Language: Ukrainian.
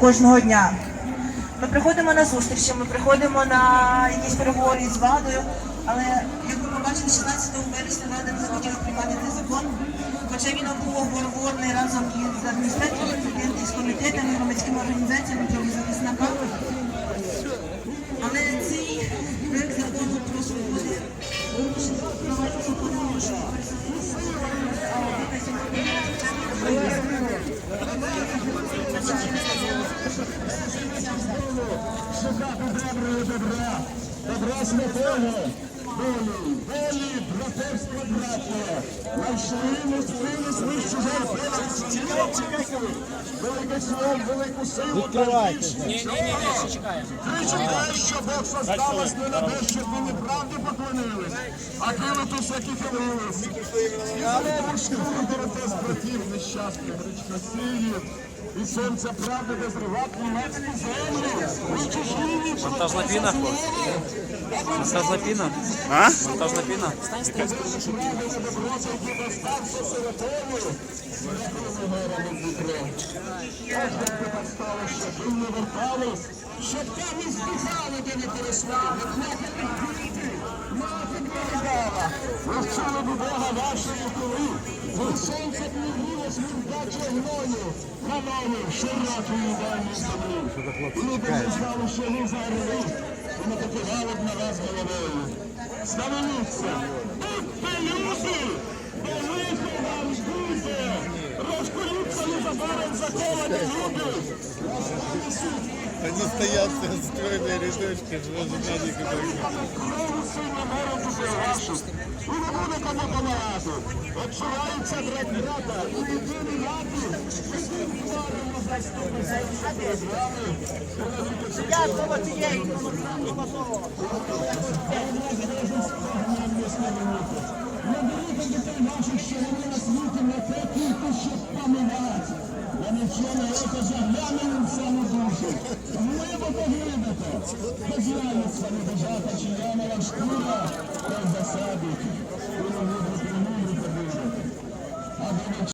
кожного дня. Ми приходимо на зустрічі, ми приходимо на якісь переговори з владою, але як ви побачили, 16 вересня влада не захотіла приймати цей закон, хоча він був обговорений разом із адміністрацією, із комітетами, громадськими організаціями правозахисниками. Але цей проект закону про давайте заходимо, що шукати доброго добра, добра святого, долі, долі, братерства, браття, знайшли ми сили свищу жертву, чекай, чекай, велике слово, велику силу, Відкривайте. Ні, ні, ні, чекаємо. Ти чекаєш, що Бог создав вас не на те, щоб ви неправді поклонились, а кинутись, як і хилились. І знову штурм дороте з братів нещасних, річка і сонце правди де зривати німецьку землю. Ви чужі, Монтажна піна, хлопці. Монтажна піна. А? Монтажна піна. ви не вертались, щоб там і збігали, де не не плакали діти, мати дорогала, вивчили до Бога вашої коли, ви сонце плюнуло смердяче гною, на нові землі. Люди знали, що ви зараз, вони не покидали б на вас головою. Становіться, будьте люди, бо лихо вам буде, розколються незабаром заковані люди. Они стоят сразу вашу. І не буде кому помагати. Відчувається брат брата. І єдиний раді. Всім творимо заступися. Я слово цієї. Наберіть дітей ваших, що вони на світі не те тільки, щоб поминати. Вони я око заглянули в саму душу. Глибоко глибоко. Безглянеться не бажата, чи янова шкура,